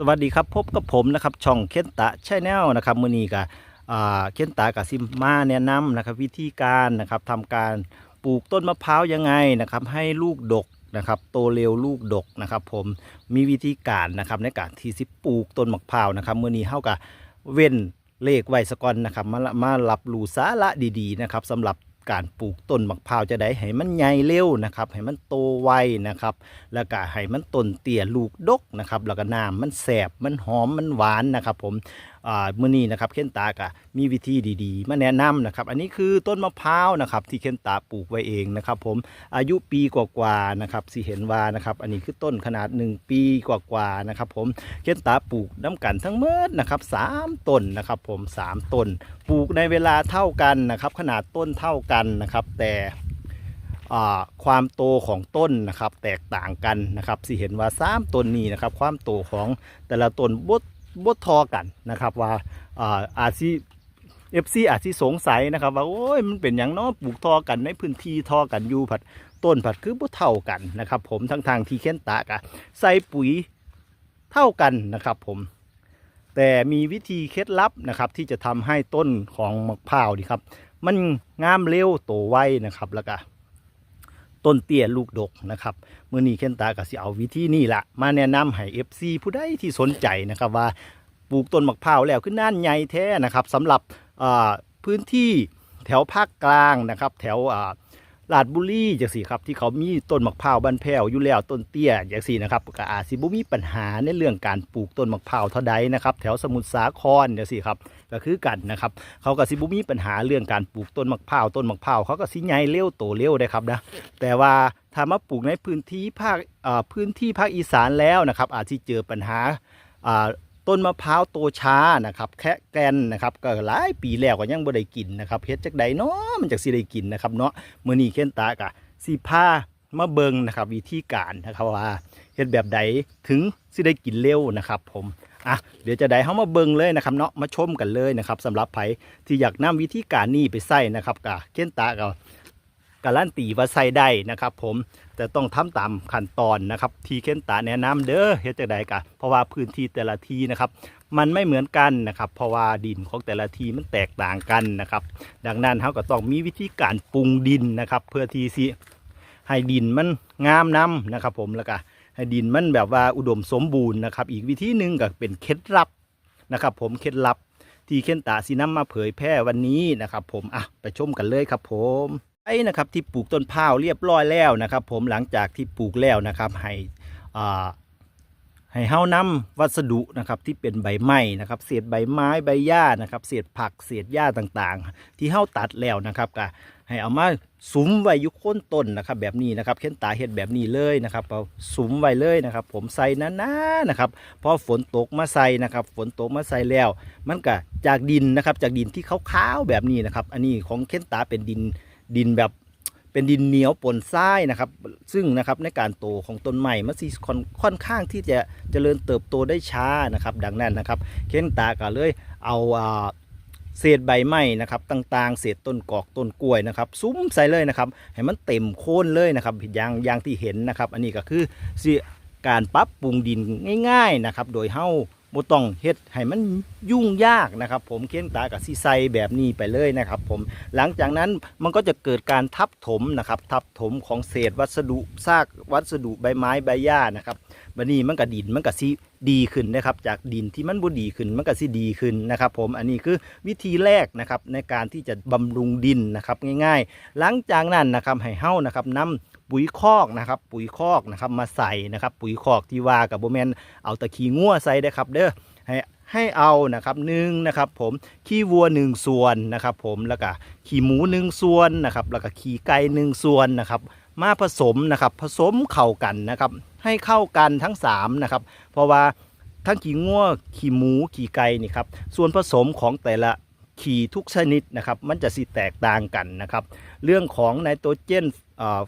สวัสดีครับพบกับผมนะครับช่องเคนตะชแนลนะครับมือนี้กับเคนตะกับซิมมาแนะนำนะครับวิธีการนะครับทำการปลูกต้นมะพร้าวยังไงนะครับให้ลูกดกนะครับโตเร็วลูกดกนะครับ ผมมีวิธีการนะครับในการที่สิปลูกต้นมะพร้าวนะครับมือนี้เท่ากับเว้นเลขไว้สกอนนะครับมามารับรูสาระดีๆนะครับสำหรับ การปลูกต้นมะพร้าวจะได้ให้มันใหญ่เร็วนะครับให้มันโตไวนะครับ แล้วก็ให้มันต้นเตี่ยลูกดกนะครับแล้วก็น้ำมันแสบมันหอมมันหวานนะครับผม มื้อนี้นะครับเคนตากะมีวิธีดีๆ มาแนะนำนะครับ อันนี้คือต้นมะพร้าวนะครับ ที่เคนตาปลูกไว้เองนะครับ ผมอายุปีกว่าๆนะครับสิเห็นว่านะครับ อันนี้คือต้นขนาด 1 ปีกว่าๆนะครับ ผมเคนตาปลูกน้ำกันทั้งเมื่อนะครับสามต้นนะครับ ผมสามต้นปลูกในเวลาเท่ากันนะครับ ขนาดต้นเท่ากันนะครับ แต่ความโตของต้นนะครับแตกต่างกันนะครับสิเห็นว่าสามต้นนี้นะครับ ความโตของแต่ละต้นบด บดทอกันนะครับว่าอาอาจสิเอฟซีอาจสิสงสัยนะครับว่าโอ้ยมันเป็นอย่างน้อปลูกทอกันในพื้นที่ทอกันอยู่ผัดต้นผัดคือบ่เท่ากันนะครับ ผมทั้งทางที่เค้นตากะใส่ปุ๋ยเท่ากันนะครับผมแต่มีวิธีเคล็ดลับนะครับที่จะทำให้ต้นของมะพร้าวนี่ครับ มันงามเร็วโตไวนะครับแล้วก็ต้นเตี้ยลูกดกนะครับเมื่อนี้เคนตาก็สิเอาวิธีนี้ละมาแนะนำให้ FC ผู้ใดที่สนใจนะครับว่า ปลูกต้นมะพร้าวแล้วขึ้นน่านใหญ่แท้นะครับสำหรับพื้นที่แถวภาคกลางนะครับ แถวลาดบุรีจังสี่ครับที่เขามีต้นมะพร้าวบ้านแพ้วอยู่แล้วต้นเตี้ยจังสี่นะครับก็อาจสิบ่มีปัญหาในเรื่องการปลูกต้นมะพร้าวเท่าใดนะครับ แถวสมุทรสาครจังสี่ครับก็คือกันนะครับ เขาก็สิบุมีปัญหาเรื่องการปลูกต้นมะพร้าวต้นมะพร้าวเขาก็สิใหญ่เร็วโตเร็วได้ครับนะแต่ว่าถ้ามาปลูกในพื้นที่ภาคพื้นที่ภาคอีสานแล้วนะครับ อาจจะเจอปัญหา ต้นมะพร้าวโตช้านะครับ แคะแกนนะครับก็หลายปีแล้วก็ยังบ่ได้กินนะครับเฮ็ดจักใดเนาะมันจักสิได้กินนะครับเนาะมื้อนี้เคนตากะสิพามาเบิงนะครับวิธีการนะครับว่าเฮ็ดแบบใดถึงสิได้กินเร็วนะครับ ผมอะเดี๋ยวจะได้เฮามาเบิงเลยนะครับเนาะมาชมกันเลยนะครับสำหรับไผที่อยากนำวิธีการนี้ไปใส่นะครับกะเค้นตากับการันตีว่าใส่ได้นะครับ ผม แต่ต้องทำตามขั้นตอนนะครับ ที่เค้นตาแนะนำเด้อเฮ็ดจังไดกะเพราะว่าพื้นที่แต่ละทีนะครับ มันไม่เหมือนกันนะครับ เพราะว่าดินของแต่ละทีมันแตกต่างกันนะครับ ดังนั้นเขาก็ต้องมีวิธีการปรุงดินนะครับ เพื่อที่สิให้ดินมันงามน้ำนะครับ ผมแล้วก็ให้ดินมันแบบว่าอุดมสมบูรณ์นะครับ อีกวิธีหนึ่งก็เป็นเคล็ดลับนะครับ ผมเคล็ดลับที่เคนตาสีน้ำมาเผยแพร่วันนี้นะครับ ผมอะไปชมกันเลยครับ ผม นะครับที่ปลูกต้นพร้าวเรียบร้อยแล้วนะครับ ผมหลังจากที่ปลูกแล้วนะครับให้ให้เฮานำวัสดุนะครับที่เป็นใบไม้นะครับ เศษใบไม้ใบหญ้านะครับ เศษผักเศษหญ้าต่างๆ ที่เฮาตัดแล้วนะครับก็ให้เอามาสุมไว้ยุโคนต้นนะครับ แบบนี้นะครับเคนตาเฮ็ดแบบนี้เลยนะครับเอาสุมไว้เลยนะครับ ผมใส่นาๆนะครับพอฝนตกมาใส่นะครับ ฝนตกมาใส่แล้ว มันก็จากดินนะครับจากดินที่ขาวๆแบบนี้นะครับ อันนี้ของเคนตาเป็นดิน ดินแบบเป็นดินเหนียวปนทรายนะครับ ซึ่งนะครับในการโตของต้นใหม่มันสิค่อนค่อนข้างที่จะเจริญเติบโตได้ช้านะครับ ดังนั้นนะครับ เคนตาก็เลยเอาอาเศษใบไม้นะครับต่างๆ เศษต้นกอกต้นกล้วยนะครับซุ้มใส่เลยนะครับ ให้มันเต็มโคนเลยนะครับอย่างอย่างที่เห็นนะครับ อันนี้ก็คือสิการปรับปรุงดินง่าย ๆนะครับ โดยเฮา บ่ต้องเฮ็ดให้มันยุ่งยากนะครับ ผมเคียงตากับซีไซแบบนี้ไปเลยนะครับ ผมหลังจากนั้นมันก็จะเกิดการทับถมนะครับ ทับถมของเศษวัสดุซากวัสดุใบไม้ใบหญ้านะครับบัดนี้มันก็ดินมันก็สิดีขึ้นนะครับ จากดินที่มันบ่ดีขึ้นมันก็สิดีขึ้นนะครับ ผมอันนี้คือวิธีแรกนะครับในการที่จะบำรุงดินนะครับง่ายๆ หลังจากนั้นนะครับให้เฮ้านะครับนำ ปุ๋ยคอกนะครับ ปุ๋ยคอกนะครับมาใส่นะครับ ปุ๋ยคอกที่ว่ากับโบแมนเอาตะขี้งัวใส่ได้ครับ เด้อให้ให้เอานะครับหนึ่งนะครับ ผมขี้วัวหนึ่งส่วนนะครับ ผมแล้วก็ขี้หมูหนึ่งส่วนนะครับแล้วก็ขี้ไก่หนึ่งส่วนนะครับ มาผสมนะครับ ผสมเข้ากันนะครับ ให้เข้ากันทั้งสามนะครับ เพราะว่าทั้งขี้งัวขี้หมูขี้ไก่นี่ครับส่วนผสมของแต่ละขี้ทุกชนิดนะครับ มันจะสิแตกต่างกันนะครับ เรื่องของไนโตรเจน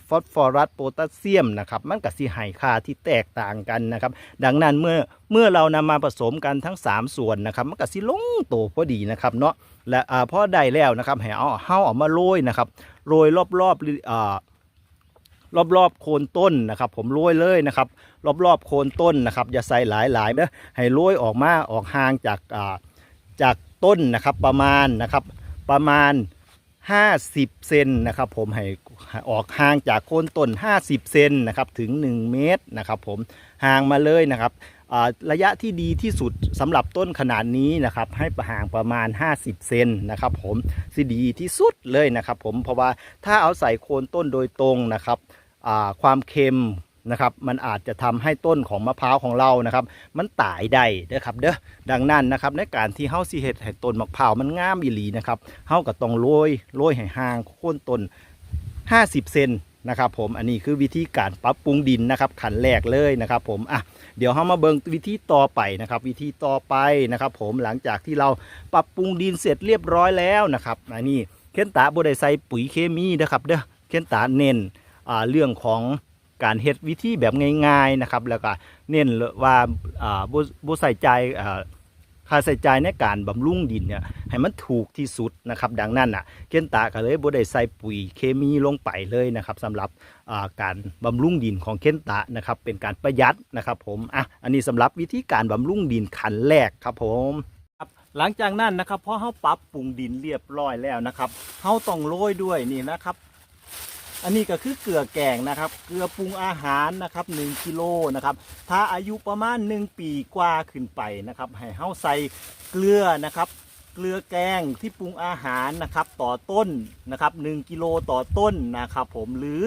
ฟอสฟอรัสโพแทสเซียมนะครับมันกับสิไฮค่าที่แตกต่างกันนะครับดังนั้นเมื่อเมื่อเรานำมาผสมกันทั้ง 3 ส่วนนะครับมันกับสิลงโตพอดีนะครับเนาะและอ่าพอได้แล้วนะครับให้เอาเฮาออกมาโรยนะครับโรยรอบๆอ่ารอบโคนต้นนะครับ ผมโรยเลยนะครับ รอบๆโคนต้นนะครับ อย่าใส่หลายๆเด้อให้โรยออกมาออกห่างจากอ่าจากต้นนะครับประมาณนะครับประมาณ 50 เซนนะครับผมให้ออกห่างจากโคนต้น 50 เซนนะครับถึง 1 เมตรนะครับผมห่างมาเลยนะครับระยะที่ดีที่สุดสำหรับต้นขนาดนี้นะครับให้ห่างประมาณ 50 เซนนะครับผมสิดีที่สุดเลยนะครับผมเพราะว่าถ้าเอาใส่โคนต้นโดยตรงนะครับความเค็ม นะครับ มันอาจจะทำให้ต้นของมะพร้าวของเรานะครับ มันตายได้เด้อครับ เด้อดังนั้นนะครับ ในการที่เฮาสิเฮ็ดให้ต้นมะพร้าวมันงามอีหลีนะครับเฮาก็ต้องโรยโรยให้ห่างโคนต้น 50 เซนนะครับผมอันนี้คือวิธีการปรับปรุงดินนะครับ ขันแรกเลยนะครับ ผมอะเดี๋ยวเรามาเบิ่งวิธีต่อไปนะครับ วิธีต่อไปนะครับ ผมหลังจากที่เราปรับปรุงดินเสร็จเรียบร้อยแล้วนะครับอันนี้เคนตาบ่ได้ใส่ปุ๋ยเคมีนะครับ เด้อเคนตาเน้นอ่เรื่องของ การเฮ็ดวิธีแบบง่ายๆนะครับแล้วก็เน้นว่าอ่าบ่ใส่ใจอ่าค่าใส่ใจายในการบำรุงดินเนี่ยให้มันถูกที่สุดนะครับดังนั้นอะเคนตาก็เลยบ่ได้ใส่ปุ๋ยเคมีลงไปเลยนะครับสำหรับอ่าการบำรุงดินของเคนตานะครับเป็นการประหยัดนะครับผมอะอันนี้สำหรับวิธีการบำรุงดินขั้นแรกครับผมหลังจากนั้นนะครับพอเฮาปรับปรุงดินเรียบร้อยแล้วนะครับเฮาต้องโรยด้วยนี่นะครับ อันนี้ก็คือเกลือแกงนะครับ เกลือปรุงอาหารนะครับ1กิโลนะครับ ถ้าอายุประมาณ 1 ปีกว่าขึ้นไปนะครับ ให้เฮาใส่เกลือนะครับเกลือแกงที่ปรุงอาหารนะครับต่อต้นนะครับ1กิโลต่อต้นนะครับผมหรือ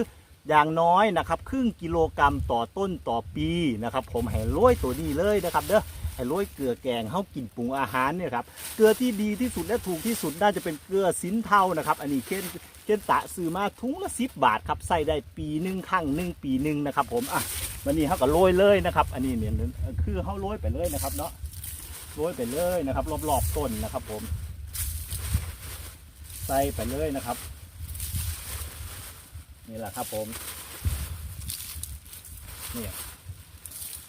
อย่างน้อยนะครับครึ่งกิโลกรัมต่อต้นต่อปีนะครับผมให้โรยตัวนี้เลยนะครับเด้อ ให้โรยเกลือแกงเฮากินปรุงอาหารเนี่ยครับเกลือที่ดีที่สุดและถูกที่สุดน่าจะเป็นเกลือสินเทานะครับ อันนี้เคนเคนตะซื้อมาถุงละสิบบาทครับใส่ได้ปีหนึ่งครั้งหนึ่งปีหนึ่งนะครับ ผมอะวันนี้เขาก็โรยเลยนะครับ อันนี้เนี่ยคือเขาโรยไปเลยนะครับเนาะโรยไปเลยนะครับ รอบๆต้นนะครับ ผม ใส่ไปเลยนะครับ นี่แหละครับผมนี่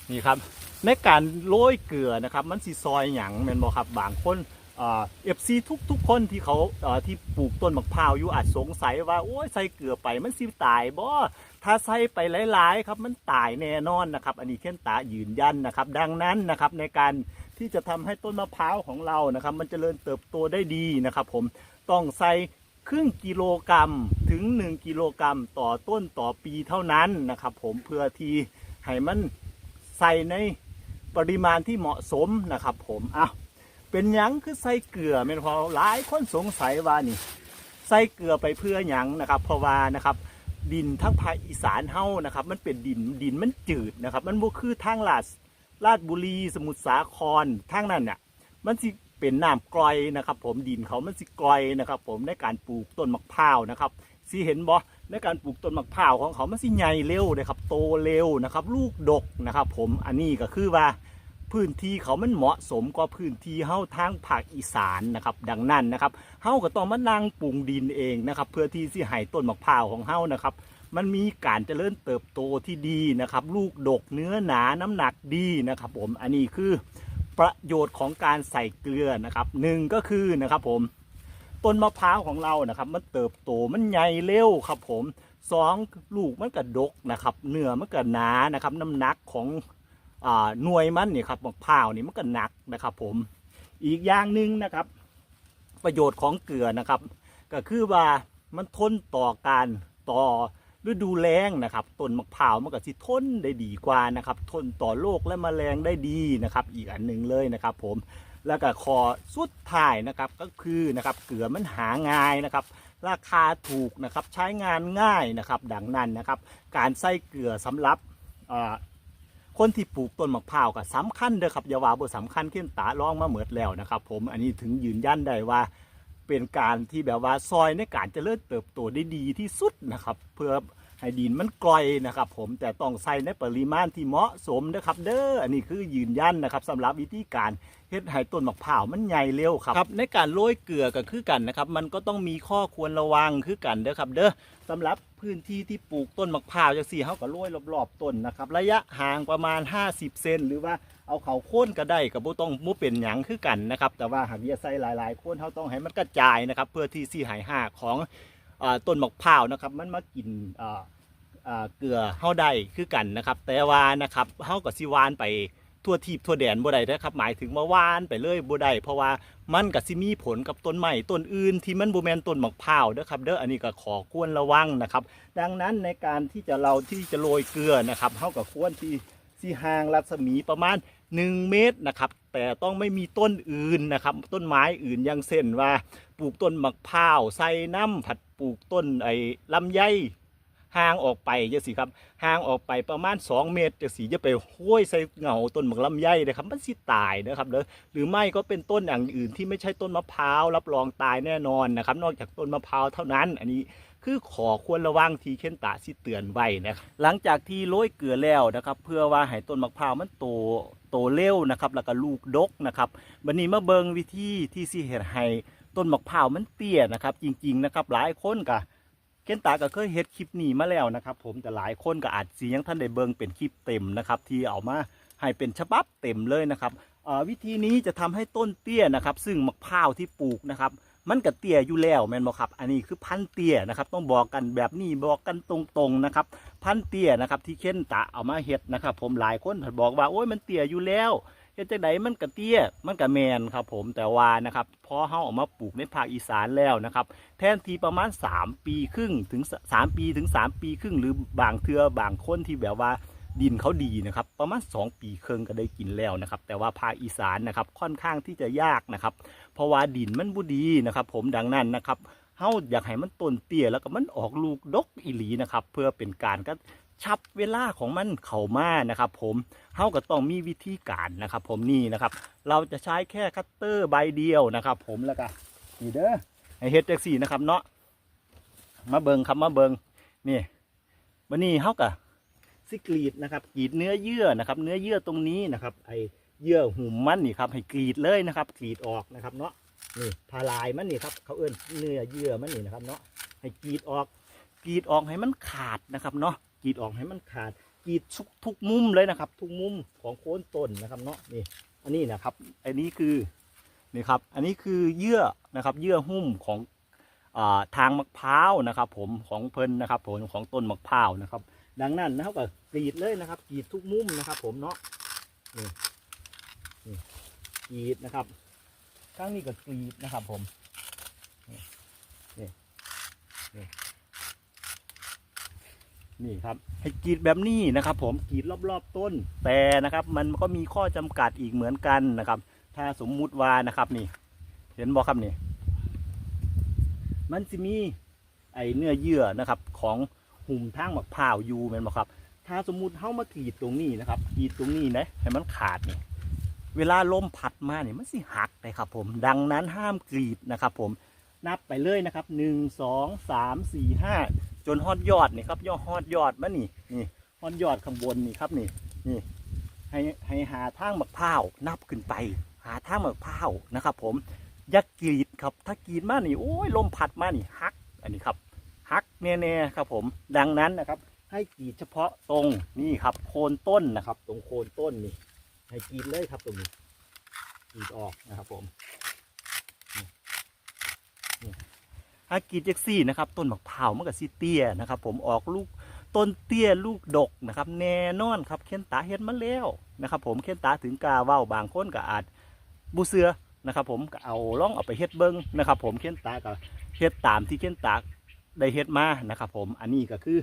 นี่ครับ ในการโรยเกลือนะครับมันสีซอยหยังแมนบ่ครับบางคนเอฟซีทุกทุกๆคนที่เขาที่ปลูกต้นมะพร้าวอยู่อาจสงสัยว่าโอ้ยใส่เกลือไปมันสิตายบ่ถ้าใส่ไปหลายๆครับมันตายแน่นอนนะครับ อันนี้เข่นตายืนยันนะครับ ดังนั้นนะครับในการที่จะทำให้ต้นมะพร้าวของเรานะครับ มันจเจริญเติบโตได้ดีนะครับ ผมต้องใส่ครึ่งกิโลกรัมถึง 1 กิโลกรัมต่อต้นต่อปีเท่านั้นนะครับ ผมเพื่อที่ให้มันใส่ใน ปริมาณที่เหมาะสมนะครับ ผมอ้าวเป็นหยังคือใส่เกลือแม่นพอหลายคนสงสัยว่านี่ใส่เกลือไปเพื่อหยังนะครับ เพราะว่านะครับ ดินทั้งภาคอีสานเฮานะครับ มันเป็นดินดินมันจืดนะครับ มันบ่คือทางลาดราชบุรีสมุทรสาครทางนั้นเนี่ยมันสิเป็นน้ำกร่อยนะครับ ผมดินเขามันสิกร่อยนะครับ ผมในการปลูกต้นมะพร้าวนะครับสิเห็นบ่ ในการปลูกต้นมะพร้าวของเขามันสิใหญ่เร็วนะครับ โตเร็วนะครับ ลูกดกนะครับ ผมอันนี้ก็คือว่าพื้นที่เขามันเหมาะสมกว่าพื้นที่เฮาทางภาคอีสานนะครับ ดังนั้นนะครับเฮาก็ต้องมานั่งปรุงดินเองนะครับ เพื่อที่สิให้ต้นมะพร้าวของเฮานะครับ มันมีการเจริญเติบโตที่ดีนะครับ ลูกดกเนื้อหนาน้ำหนักดีนะครับ ผมอันนี้คือประโยชน์ของการใส่เกลือนะครับหนึ่งก็คือนะครับผม ต้นมะพร้าวของเรานะครับ มันเติบโตมันใหญ่เร็วครับผมสองลูกมันกระดกนะครับเนื้อมันกระหนานะครับน้ำหนักของอ่าหน่วยมันนี่ครับมะพร้าวนี่มันก็หนักนะครับผมอีกอย่างหนึ่งนะครับ ประโยชน์ของเกลือนะครับ ก็คือว่ามันทนต่อการต่อฤดูแล้งนะครับต้นมะพร้าวมันก็สิทนได้ดีกว่านะครับ ทนต่อโรคและแมลงได้ดีนะครับ อีกอันหนึ่งเลยนะครับผม แล้วก็คอสุดท้ายนะครับก็คือนะครับเกลือมันหาง่ายนะครับราคาถูกนะครับใช้งานง่ายนะครับดังนั้นนะครับ การใส่เกลือสำหรับคนที่ปลูกต้นมะพร้าวก็สำคัญเด้อครับอย่าว่าบ่สำคัญขึ้นตาลองมาเหมือดแล้วนะครับ ผมอันนี้ถึงยืนยันได้ว่าเป็นการที่แบบว่าซอยในการจเจริญเติบโตได้ดีที่สุดนะครับ เพื่อ ให้ดินมันกร่อยนะครับ ผมแต่ต้องใส่ในปริมาณที่เหมาะสมนะครับ เด้ออันนี้คือยืนยันนะครับสำหรับวิธีการเฮ็ดให้ต้นมะพร้าวมันใหญ่เร็วครับรบในการโรยเกลือก็คือกันนะครับ มันก็ต้องมีข้อควรระวังคือกันเด้อครับ เด้อสำหรับพื้นที่ที่ปลูกต้นมะพร้าวจังซี่เฮาก็โรยรอบๆต้นนะครับ ระยะห่างประมาณ 50 เซนหรือว่าเอาเขาโค่นก็ได้กับบ่ต้องมุเป็นหยังคือกันนะครับ แต่ว่าหากอย่าใส่หลายๆโค่นเขาต้องให้มันกระจายนะครับ เพื่อที่สิใหายหาของ ต้นมะพร้าวนะครับ มันมากินเกลือเฮาได้คือกันนะครับ แต่ว่านะครับเฮาก็สิหวานไปทั่วทีบทั่วแดนบ่ได้นะครับหมายถึงว่าวานไปเลยบ่ได้เพราะว่ามันก็สิมีผลกับต้นไม้ต้นอื่น ที่มันบ่แมนต้นมะพร้าวเด้อครับเด้ออันนี้ก็ขอควรระวังนะครับ ดังนั้นในการที่จะเราที่จะโรยเกลือนะครับเฮาก็ควรที่สิห่างรัศมีประมาณ 1 เมตรนะครับ แต่ต้องไม่มีต้นอื่นนะครับ ต้นไม้อื่นอย่างเช่นว่า ปลูกต้นมะพร้าวใส่น้ำผัด ลูกต้นไอ้ลำไยห่างออกไปจังสิครับห่างออกไปประมาณ 2 เมตรจังสิจะไปห้วยใส่เหงาต้นมะลำไยนะครับมันสิตายนะครับเด้อหรือไม่ก็เป็นต้นอย่างอื่นที่ไม่ใช่ต้นมะพร้าวรับรองตายแน่นอนนะครับ นอกจากต้นมะพร้าวเท่านั้น อันนี้คือขอควรระวังทีเค้นตาสิเตือนไว้นะครับหลังจากที่โรยเกลือแล้วนะครับ เพื่อว่าให้ต้นมะพร้าวมันโตโตเร็วนะครับ แล้วก็ลูกดกนะครับบันนี้มาเบิงวิธีที่สิเห็ดให้ ต้นมะพร้าวมันเตี้ยนะครับ จริง ๆ นะครับ หลายคนก็เคนตาก็เคยเฮ็ดคลิปนี้มาแล้วนะครับ ผมแต่หลายคนก็อาจสิยังท่านได้เบิ่งเป็นคลิปเต็มนะครับ ที่เอามาให้เป็นฉบับเต็มเลยนะครับวิธีนี้จะทำให้ต้นเตี้ยนะครับ ซึ่งมะพร้าวที่ปลูกนะครับ มันก็เตี้ยอยู่แล้วแม่นบ่ครับ อันนี้คือพันเตี้ยนะครับ ต้องบอกกันแบบนี้บอกกันตรงๆนะครับ พันเตี้ยนะครับที่เค้นตาเอามาเฮ็ดนะครับ ผมหลายคนบอกว่าโอ้ยมันเตี้ยอยู่แล้ว เฮ็ดจังไดมันก็เตี้ยมันก็แมนครับผมแต่ว่านะครับพอเฮาออกมาปลูกในภาคอีสานแล้วนะครับแทนที่ประมาณ 3 ปีครึ่งถึง 3 ปีถึง 3 ปีครึ่ง หรือบางเทือบางคนที่แบบว่าดินเขาดีนะครับประมาณ 2 ปีครึ่งก็ได้กินแล้วนะครับแต่ว่าภาคอีสานนะครับค่อนข้างที่จะยากนะครับเพราะว่าดินมันบ่ดีนะครับผมดังนั้นนะครับเฮาอยากให้มันต้นเตี้ยแล้วก็มันออกลูกดกอีหลีนะครับเพื่อเป็นการก็ ชับเวลาของมันเข้ามานะครับ ผมเฮาก็ต้องมีวิธีการนะครับ ผมนี่นะครับ เราจะใช้แค่คัตเตอร์ใบเดียวนะครับ ผมแล้วก็นี่เด้อให้เฮ็ดจังสี่นะครับ เนาะมาเบิงครับมาเบิงนี่วันนี้เฮาก็สิกรีดนะครับกรีดเนื้อเยื่อนะครับ เนื้อเยื่อตรงนี้นะครับ ไอเยื่อหุ่มมันนี่ครับ ให้กรีดเลยนะครับ กรีดออกนะครับเนาะนี่ทลายมันนี่ครับเขาเอิ้นเนื้อเยื่อมันนี่นะครับ เนาะให้กรีดออกกรีดออกให้มันขาดนะครับเนาะ กรีดออกให้มันขาดกรีดทุกทุกมุมเลยนะครับ ทุกมุมของโคนต้นนะครับเนาะนี่อันนี้นะครับอันนี้คือนี่ครับอันนี้คือเยื่อนะครับเยื่อหุ้มของอาทางมะพร้าวนะครับ ผมของเพิ่นนะครับผมของต้นมะพร้าวนะครับ ดังนั้นนะครับก็กรีดเลยนะครับกรีดทุกมุมนะครับ ผมเนาะนี่นี่กรีดนะครับข้างนี้ก็กรีดนะครับ ผมนี่นี่ นี่ครับให้กรีดแบบนี้นะครับ ผมกรีดรอบๆต้น แต่นะครับ มันก็มีข้อจำกัดอีกเหมือนกันนะครับ ถ้าสมมุติว่านะครับนี่ เห็นบอกครับนี่ มันจะมีไอเนื้อเยื่อนะครับ ของหุ่มทางมะพร้าวอยู่แม่นบอกครับ ถ้าสมมุติเฮามากรีดตรงนี้นะครับกรีดตรงนี้นะให้มันขาดนี่เวลาลมพัดมาเนี่ยมันสิหักเลยครับ ผมดังนั้นห้ามกรีดนะครับ ผมนับไปเลยนะครับหนึ่งสองสามสี่ห้า จนฮอดยอดนี่ครับยอดฮอดยอดมันนี่นี่ฮอดยอดข้างบนนี่ครับนี่นี่ให้ให้หาทางมะพร้าวนับขึ้นไป หาทางมะพร้าวนะครับ ผมย่ากรีดครับ ถ้ากรีดมานี่โอ้ยลมพัดมานี่หัก อันนี้ครับหักแน่ๆครับ ผมดังนั้นนะครับ ให้กรีดเฉพาะตรงนี่ครับ โคนต้นนะครับ ตรงโคนต้นนี่ให้กรีดเลยครับตรงนี้กรีดออกนะครับ ผมนี่นี่ ถ้ากรีดจักซี่นะครับต้นมะพร้าวมันก็สิเตี้ยนะครับ ผมออกลูกต้นเตี้ยลูกดกนะครับ แน่นอนครับเค้นตาเฮ็ดมาแล้วนะครับ ผมเค้นตาถึงกาเว้าบางคนก็อาจบูเสือนะครับ ผมก็เอาล่องเอาไปเฮ็ดเบิ้งนะครับ ผมเค้นตาก็เฮ็ดตามที่เค้นตาได้เฮ็ดมานะครับ ผมอันนี้ก็คือ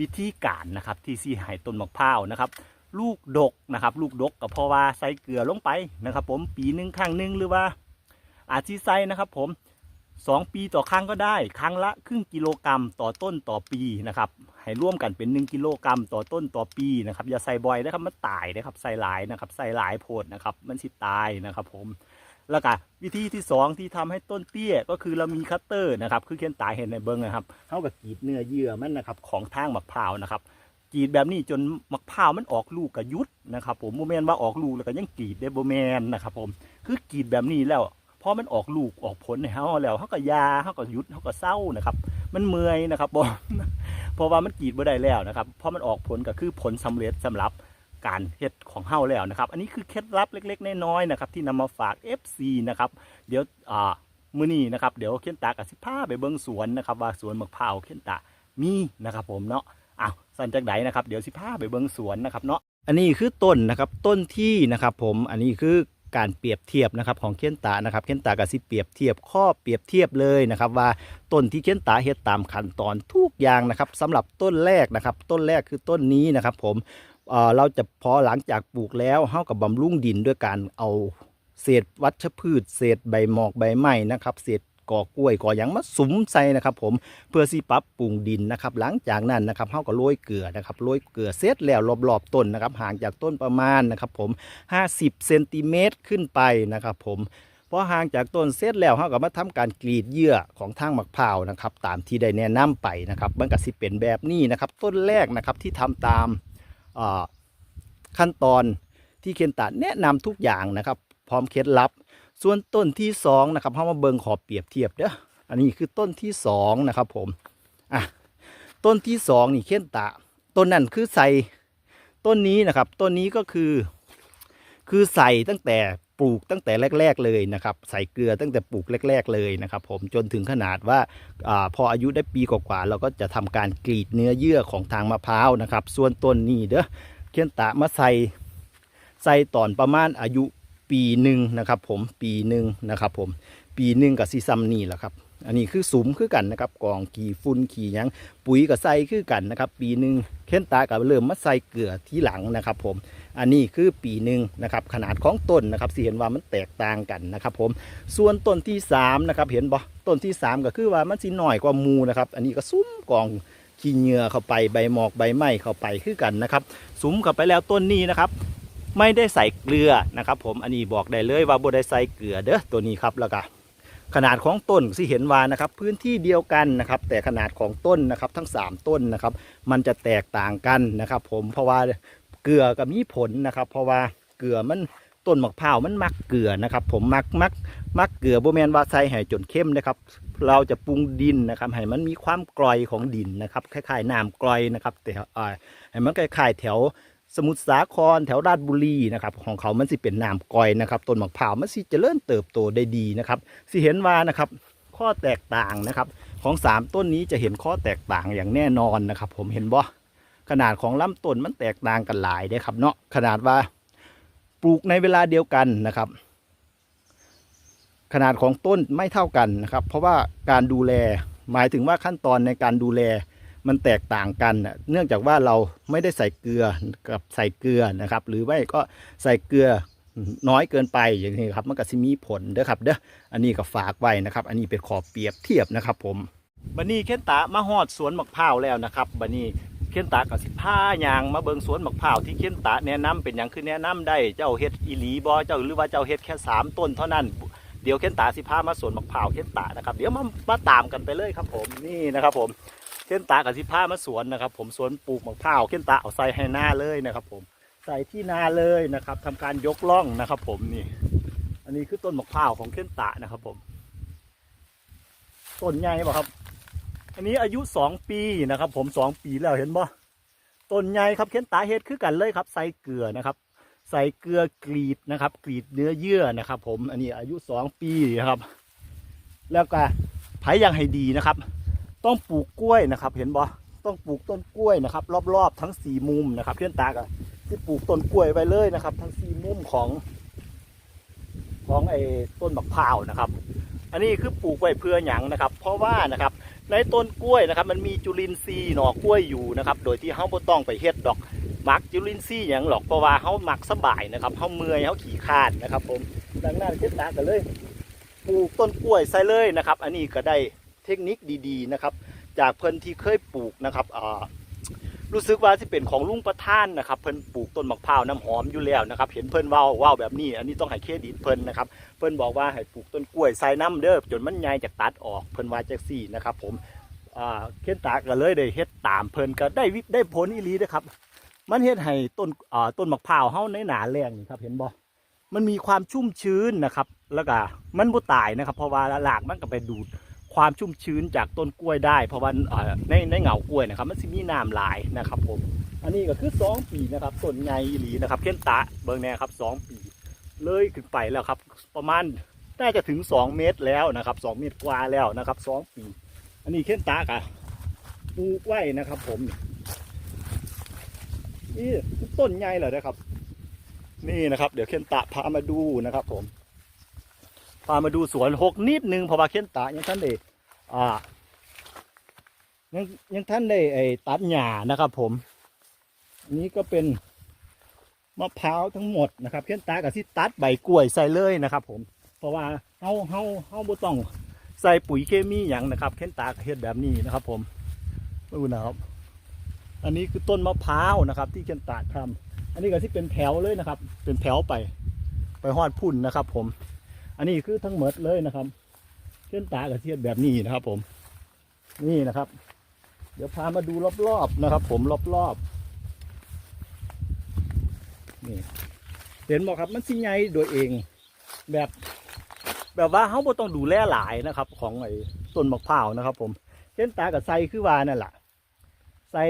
วิธีการนะครับที่สีให้ต้นมะพร้าวนะครับ ลูกดกนะครับ ลูกดกก็เพราะว่าใส่เกลือลงไปนะครับ ผมปีหนึ่งครั้งหนึ่งหรือว่าอาจจะใส่นะครับ ผม สองปีต่อครั้งก็ได้ ครั้งละครึ่งกิโลกรัมต่อต้นต่อปีนะครับ ให้ร่วมกันเป็นหนึ่งกิโลกรัมต่อต้นต่อปีนะครับ อย่าใส่บ่อยนะครับมันตายนะครับ ใส่หลายนะครับ ใส่หลายโพดนะครับ มันสิตายนะครับผม แล้วก็วิธีที่สองที่ทำให้ต้นเตี้ยก็คือเรามีคัตเตอร์นะครับ คือเขียนตายเห็นในเบิ้งนะครับเท่ากับกรีดเนื้อเยื่อมันนะครับของทางมะพร้าวนะครับกรีดแบบนี้จนมะพร้าวมันออกลูกกระยุดนะครับ ผมโมเมนว่าออกลูกแล้วก็ยังกรีดได้โมเมนนะครับ ผม คือกรีดแบบนี้แล้ว พอมันออกลูกออกผลให้เฮาแล้วเฮาก็ยาเฮาก็ยุดเฮาก็เศร้านะครับ มันเมื่อยนะครับบ่เพราะว่ามันกีดบ่ได้แล้วนะครับเพราะมันออกผลก็คือผลสำเร็จสำหรับการเฮ็ดของเฮาแล้วนะครับ อันนี้คือเคล็ดลับเล็ก ๆ น้อยๆนะครับ ที่นำมาฝาก FC นะครับ เดี๋ยวอ่ามื้อนี้นะครับเดี๋ยวเคนตากับสิพาไปเบิ่งสวนนะครับว่าสวนมะพร้าวเคนตามีนะครับ ผมเนาะอ้าวสันจากไหนนะครับเดี๋ยวสิพาไปเบิ่งสวนนะครับเนาะอันนี้คือต้นนะครับต้นที่นะครับ ผมอันนี้คือ การเปรียบเทียบนะครับของเคียนตานะครับเคียนตากับสิเปรียบเทียบข้อเปรียบเทียบเลยนะครับ ว่าต้นที่เคียนตาเฮ็ดตามขั้นตอนทุกอย่างนะครับสำหรับต้นแรกนะครับ ต้นแรกคือต้นนี้นะครับ ผมเเราจะพอหลังจากปลูกแล้วเฮากับบำรุงดินด้วยการเอาเศษวัชพืช เศษใบหมอกใบไม้นะครับ เศษ กอกล้วยกอหยังมาสุมใส่นะครับ ผมเพื่อสิปรับปรุงดินนะครับ หลังจากนั้นนะครับเฮาก็โรยเกลือนะครับโรยเกลือเสร็จแล้วรอบๆต้นนะครับ ห่างจากต้นประมาณนะครับ ผม 50เซนติเมตรขึ้นไปนะครับผมพอห่างจากต้นเสร็จแล้วเฮาก็มาทำการกรีดเยื่อของทางมะพร้าวนะครับ ตามที่ได้แนะนำไปนะครับมันก็สิเป็นแบบนี้นะครับ ต้นแรกนะครับที่ทำตามขั้นตอนที่เคนตาแนะนำทุกอย่างนะครับ พร้อมเคล็ดลับ ส่วนต้นที่สองนะครับเฮามาเบิงขอเปรียบเทียบเด้ออันนี้คือต้นที่สองนะครับผมอะต้นที่สองนี่เข็นตะต้นนั่นคือใส่ต้นนี้นะครับ ต้นนี้ก็คือ คือใส่ตั้งแต่ปลูกตั้งแต่แรก ๆ เลยนะครับ ใส่เกลือตั้งแต่ปลูกแรก ๆ เลยนะครับ ผมจนถึงขนาดว่าอาพออายุได้ปีกว่าๆเราก็จะทำการกรีดเนื้อเยื่อของทางมะพร้าวนะครับ ส่วนต้นนี้เด้อเข็นตะมาใส่ใส่ตอนประมาณอายุ ปีหนึ่งนะครับ ผมปีหนึ่งนะครับ ผมปีหนึ่งกับซีซัมนี่แหละครับ อันนี้คือสุมคือกันนะครับกองขี่ฝุ่นขี่ยังปุ๋ยกับใส่คือกันนะครับ ปีหนึ่งเค้นตากับเริ่มมาใส่เกลือที่หลังนะครับ ผมอันนี้คือปีหนึ่งนะครับ ขนาดของต้นนะครับสิเห็นว่ามันแตกต่างกันนะครับ ผมส่วนต้นที่สามนะครับเห็นบ่ต้นที่สามก็คือว่ามันสิหน่อยกว่ามูนะครับ อันนี้ก็ซุ้มกองขี้เหงื่อเข้าไปใบหมอกใบไม้เข้าไปคือกันนะครับซุ้มเข้าไปแล้วต้นนี้นะครับ ไม่ได้ใส่เกลือนะครับผมอันนี้บอกได้เลยว่าบ่ได้ใส่เกลือเด้อตัวนี้ครับแล้วก็ขนาดของต้นที่เห็นว่านะครับพื้นที่เดียวกันนะครับ แต่ขนาดของต้นนะครับทั้ง 3 ต้นนะครับ มันจะแตกต่างกันนะครับ ผมเพราะว่าเกลือก็มีผลนะครับ เพราะว่าเกลือมันต้นมะพร้าวมันมักเกลือนะครับ ผมมักมักมักเกลือโบแมนว่าใส่ให้จนเข้มนะครับเราจะปรุงดินนะครับให้มันมีความกร่อยของดินนะครับคล้ายๆน้ำกร่อยนะครับแต่อ่าให้มันคล้ายๆแถว สมุทรสาครแถวราชบุรีนะครับของเขามันสิเป็นน้ำกอยนะครับต้นมะพร้าวมันสิเจริญเติบโตได้ดีนะครับสิเห็นว่านะครับข้อแตกต่างนะครับของสามต้นนี้จะเห็นข้อแตกต่างอย่างแน่นอนนะครับ ผมเห็นบ่ขนาดของลำต้นมันแตกต่างกันหลายเด้ครับเนาะขนาดว่าปลูกในเวลาเดียวกันนะครับ ขนาดของต้นไม่เท่ากันนะครับ เพราะว่าการดูแลหมายถึงว่าขั้นตอนในการดูแล มันแตกต่างกัน เนื่องจากว่าเราไม่ได้ใส่เกลือกับใส่เกลือนะครับ หรือไม่ก็ใส่เกลือน้อยเกินไปอย่างนี้ครับมันก็สิมีผลเด้อครับเด้ออันนี้ก็ฝากไว้นะครับ อันนี้เป็นขอเปรียบเทียบนะครับ ผมบันนี้เคนตามาฮอดสวนมะพร้าวแล้วนะครับบันนี้เคนตากับสิผ้ายางมาเบิงสวนมะพร้าวที่เคนตาแนะนำเป็นอย่างคือแนะนำได้เจ้าเฮ็ดอีหลีบอเจ้าหรือว่าเจ้าเฮ็ดแค่สามต้นเท่านั้นเดี๋ยวเคนตาสิผ้ามาสวนมะพร้าวเคนตานะครับ เดี๋ยวมามาตามกันไปเลยครับผมนี่นะครับผม เข็นตากับที่ผ้ามาสวนนะครับ ผมสวนปลูกมะพร้าวเข็นตาเอาใส่ให้หน้าเลยนะครับ ผมใส่ที่นาเลยนะครับทำการยกล่องนะครับ ผมนี่ อันนี้คือต้นมะพร้าวของเข็นตานะครับ ผมต้นใหญ่ป่ะครับ อันนี้อายุสองปีนะครับ ผมสองปีแล้วเห็นบ่ต้นใหญ่ครับเข็นตาเฮ็ดคือกันเลยครับ ใส่เกลือนะครับใส่เกลือกรีดนะครับ กรีดเนื้อเยื่อนะครับ ผมอันนี้อายุสองปีนะครับ แล้วก็ไผ่ยังให้ดีนะครับ ต้องปลูกกล้วยนะครับ เห็นบ่ต้องปลูกต้นกล้วยนะครับ รอบๆทั้งสี่มุมนะครับเพื่อนตากะที่ปลูกต้นกล้วยไว้เลยนะครับ ทั้งสี่มุมของ ของไอ้ต้นมะพร้าวนะครับ อันนี้คือปลูกไว้เพื่อหยังนะครับ เพราะว่านะครับ ในต้นกล้วยนะครับ มันมีจุลินทรีย์หน่อกล้วยอยู่นะครับ โดยที่เฮาบ่ต้องไปเฮ็ดดอกหมักจุลินทรีย์หยังหรอกเพราะว่าเฮาหมักสบายนะครับเฮาเมื่อยเฮาขี้คานนะครับ ผมดังนั้นเพื่อนตากันเลยปลูกต้นกล้วยใส่เลยนะครับ อันนี้ก็ได้ เทคนิคดีๆนะครับ จากเพิ่นที่เคยปลูกนะครับรู้สึกว่าที่เป็นของลุงประท่านนะครับ เพิ่นปลูกต้นมะพร้าวน้ำหอมอยู่แล้วนะครับ เห็นเพิ่นว้าว้าแบบนี้ อันนี้ต้องให้เครดิตเพิ่นนะครับ เพิ่นบอกว่าให้ปลูกต้นกล้วยใส่น้ำเด้อจนมันใหญ่จากตัดออกเพิ่นว่าจังซี่นะครับ ผมอ่าเคนตาก็เลยได้เฮ็ดตามเพิ่นก็ได้วิได้ผลอีหลีเด้อครับ มันเฮ็ดให้ต้นต้นมะพร้าวเฮาในหนาแรงนะครับ เห็นบ่มันมีความชุ่มชื้นนะครับ แล้วก็มันบ่ตายนะครับ เพราะว่าหลากมันก็ไปดูด ความชุ่มชื้นจากต้นกล้วยได้ เพราะว่าในในเหงากล้วยนะครับ มันสิมีน้ำหลายนะครับผม อันนี้ก็คือสองปีนะครับต้นใหญ่อีหลีนะครับเข็นตะเบิ่งแน่ครับสองปี เลยขึ้นไปแล้วครับ ประมาณน่าจะถึงสองเมตรแล้วนะครับสองเมตรกว่าแล้วนะครับสองปี อันนี้เข็นตะกะปลูกไว้นะครับ ผมนี่ต้นใหญ่เลยนะครับ นี่นะครับ เดี๋ยวเคนตะพามาดูนะครับ ผม พามาดูสวนหกนิดนึงเพราะว่าเคนตะยังท่านได้อ่ายังยังท่านได้ไอ้ตัดหญ้านะครับ ผมอันนี้ก็เป็นมะพร้าวทั้งหมดนะครับเคนตากับที่ตัดใบกล้วยใส่เลยนะครับ ผม เพราะว่าเฮาเฮาเฮาบ่ต้องใส่ปุ๋ยเคมีอย่างนะครับเคนตากเฮ็ดแบบนี้นะครับ ผมดูนะครับ อันนี้คือต้นมะพร้าวนะครับ ที่เคนตาทำอันนี้ก็ที่เป็นแถวเลยนะครับ เป็นแถวไป ไปฮอดพุ่นนะครับ ผม อันนี้คือทั้งหมดเลยนะครับเคนตากับเทียดแบบนี้นะครับ ผม นี่นะครับ เดี๋ยวพามาดูรอบๆนะครับ ผมรอบๆนี่เห็นบอกครับมันสิใหญ่โดยเองแบบ แบบว่าเขาบ่ต้องดูแลหลายนะครับ ของไอ้ต้นมะพร้าวนะครับ ผมเช่นตากับไซคือว่านั่นแหละใส่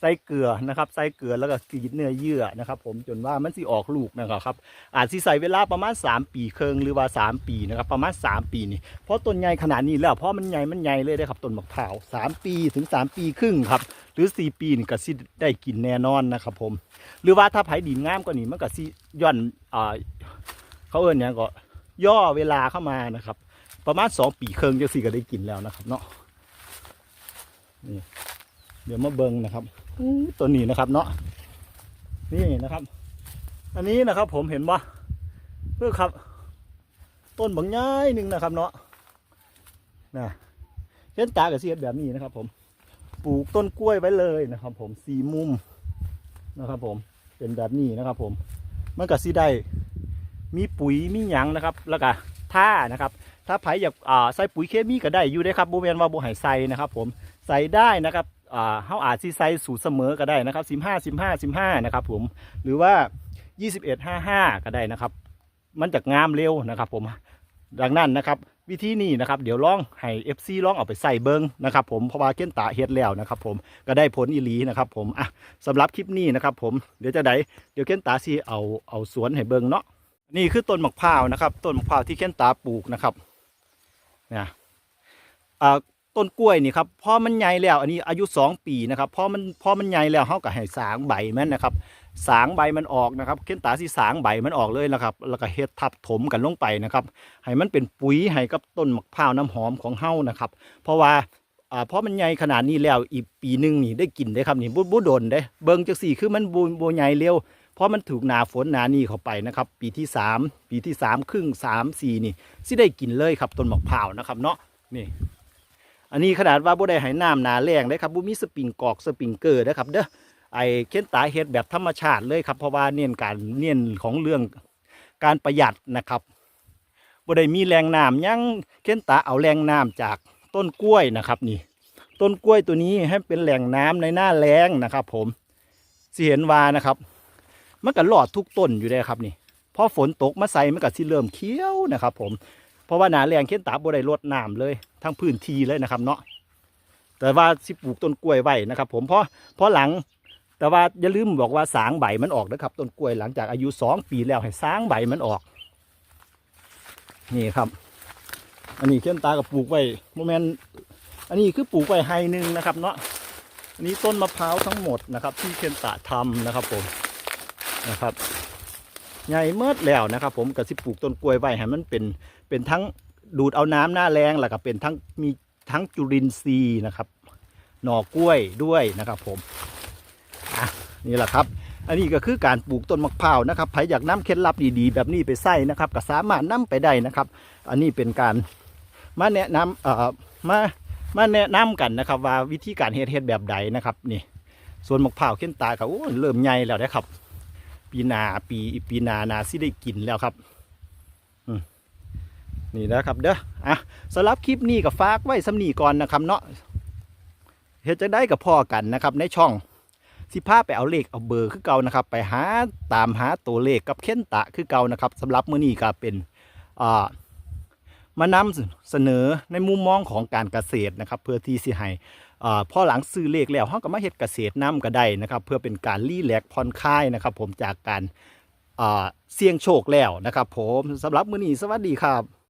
ใส่เกลือนะครับใส่เกลือแล้วก็กรีดเนื้อเยื่อนะครับ ผมจนว่ามันสิออกลูกนะครับ อาจสิใส่เวลาประมาณ 3 ปีครึ่งหรือว่า 3 ปีนะครับ ประมาณ 3 ปีนี่เพราะต้นใหญ่ขนาดนี้แล้วเพราะมันใหญ่มันใหญ่เลยได้ครับต้นมะพร้าว3ปีถึง 3 ปีครึ่งครับหรือ 4 ปีนี่ก็สิได้กินแน่นอนนะครับ ผม หรือว่าถ้าไผดินงามกว่านี้มันก็สิย่อนอ่าเขาเอิ้นหยังก็ย่อเวลาเข้ามานะครับ ประมาณ 2 ปีครึ่งจะสิก็ได้กินแล้วนะครับเนาะนี่เดี๋ยวมาเบิ่งนะครับ ตัวนี้นะครับเนาะนี่นะครับ อันนี้นะครับผมเห็นว่าเพื่อครับ ต้นบางย้ายหนึ่งนะครับเนาะนะเช่นตากับเสียดแบบนี้นะครับ ผมปลูกต้นกล้วยไว้เลยนะครับ ผมสี่มุมนะครับ ผมเป็นแบบนี้นะครับ ผมมันก็สิได้มีปุ๋ยมีหยังนะครับ แล้วก็ถ้านะครับ ถ้าไผอยากใส่ปุ๋ยเคมีก็ได้อยู่ได้ครับโบเวนว่าโบหายใส่นะครับ ผมใส่ได้นะครับ อ่าเฮาอาจสิใส่สูตรเสมอก็ได้นะครับสิบห้าสิบห้าสิบห้านะครับผมหรือว่ายี่สิบเอ็ดห้าห้าก็ได้นะครับ มันจะงามเร็วนะครับ ผมดังนั้นนะครับวิธีนี้นะครับเดี๋ยวลองให้ FC ลองเอาไปใส่เบิ้งนะครับผมเพราะว่าเก้นตาเฮ็ดแล้วนะครับผมก็ได้ผลอีหลีนะครับผมอะสำหรับคลิปนี้นะครับผมเดี๋ยวจะได้เดี๋ยวเก้นตาสิเอาเอาสวนให้เบิ้งเนาะนี่คือต้นมะพร้าวนะครับต้นมะพร้าวที่เก้นตาปลูกนะครับเนะอ่า ต้นกล้วยนี่ครับพอมันใหญ่แล้ว อันนี้อายุ 2 ปีนะครับพอมันพอมันใหญ่แล้วเขาก็ให้สางใบมันนะครับสางใบมันออกนะครับเก้นตาสิสางใบมันออกเลยนะครับ แล้วก็เฮ็ดทับถมกันลงไปนะครับให้มันเป็นปุ๋ยให้กับต้นมะพร้าวน้ำหอมของเฮานะครับ เพราะว่าอ่าเพราะมันใหญ่ขนาดนี้แล้วอีกปีหนึ่งนี่ได้กินได้ครับนี่บุบุโดนได้เบิ่งจักสี่คือมันบูบูใหญ่เร็วเพราะมันถูกหนาฝนหนานี่เข้าไปนะครับ ปีที่สามปีที่สามครึ่งสามสี่นี่สิได้กินเลยครับต้นมะพร้าวนะครับเนาะนี่ อันนี้ขนาดว่าบ่ได้ให้น้ำหนาแรงได้ครับบ่มีสปริงกอกสปริงเกอร์นะครับเด้อไอเค้นตาเฮ็ดแบบธรรมชาติเลยครับเพราะว่าเน้นการเน้นของเรื่องการประหยัดนะครับบ่ได้มีแรงน้ำยังเค้นตาเอาแรงน้ำจากต้นกล้วยนะครับนี่ ต้นกล้วยตัวนี้ให้เป็นแหล่งน้ำในหน้าแล้งนะครับ ผมสิเห็นว่านะครับมันก็หลอดทุกต้นอยู่ได้ครับนี่พอฝนตกมาใส่มันก็สิเริ่มเขียวนะครับ ผม เพราะว่าหนาแรงเค้นตาบ่ได้รดน้ำเลย ทั้งพื้นที่เลยนะครับเนาะแต่ว่าสิปลูกต้นกล้วยไว้นะครับ ผมเพราะเพราะหลัง แต่ว่าอย่าลืมบอกว่าสางใบมันออกนะครับต้นกล้วยหลังจากอายุสองปีแล้วให้สางใบมันออก นี่ครับ อันนี้เขี้ยนตากับปลูกไว้โมเมนอันนี้คือปลูกไว้ไฮนึงนะครับ เนาะอันนี้ต้นมะพร้าวทั้งหมดนะครับ ที่เขี้ยนตาทำนะครับ ผมนะครับใหญ่เมื่อแล้วนะครับ ผมกับสิปลูกต้นกล้วยไว้ให้มันเป็น เป็นทั้งดูดเอาน้ำหน้าแรงแล้วก็เป็นทั้งมีทั้งจุลินทรีย์นะครับ หน่อกล้วยด้วยนะครับผมนี่แหละครับ อันนี้ก็คือการปลูกต้นมะพร้าวนะครับใครอยากน้ำเคล็ดลับดีๆ แบบนี้ไปใส่นะครับก็สามารถนำไปได้นะครับ อันนี้เป็นการมาแนะนำเอ่อมามาแนะนำกันนะครับ ว่าวิธีการเฮ็ดเฮ็ดแบบใดนะครับ นี่ ส่วนมะพร้าวเข็นตาก็โอ้เริ่มใหญ่แล้วนะครับ ปีนาปีปีนานาสิได้กินแล้วครับ นี่นะครับเด้ออะสำหรับคลิปนี้ก็ฝากไว้สำนีก่อนนะครับเนาะเฮ็ดจะได้กับพ่อกันนะครับในช่องสิพาไปเอาเลขเอาเบอร์คือเก่านะครับ ไปหาตามหาตัวเลขกับเค้นตะคือเก่านะครับสำหรับมื้อนี้ก็เป็นอ่ามานำเสนอในมุมมองของการเกษตรนะครับ เพื่อที่สิให้อ่าพอหลังซื้อเลขแล้วเฮาก็มาเฮ็ดเกษตรนํก็ได้นะครับ เพื่อเป็นการรีแลกผ่อนคลายนะครับ ผมจากการอ่าเสี่ยงโชคแล้วนะครับ ผมสำหรับมื้อนี้สวัสดีครับ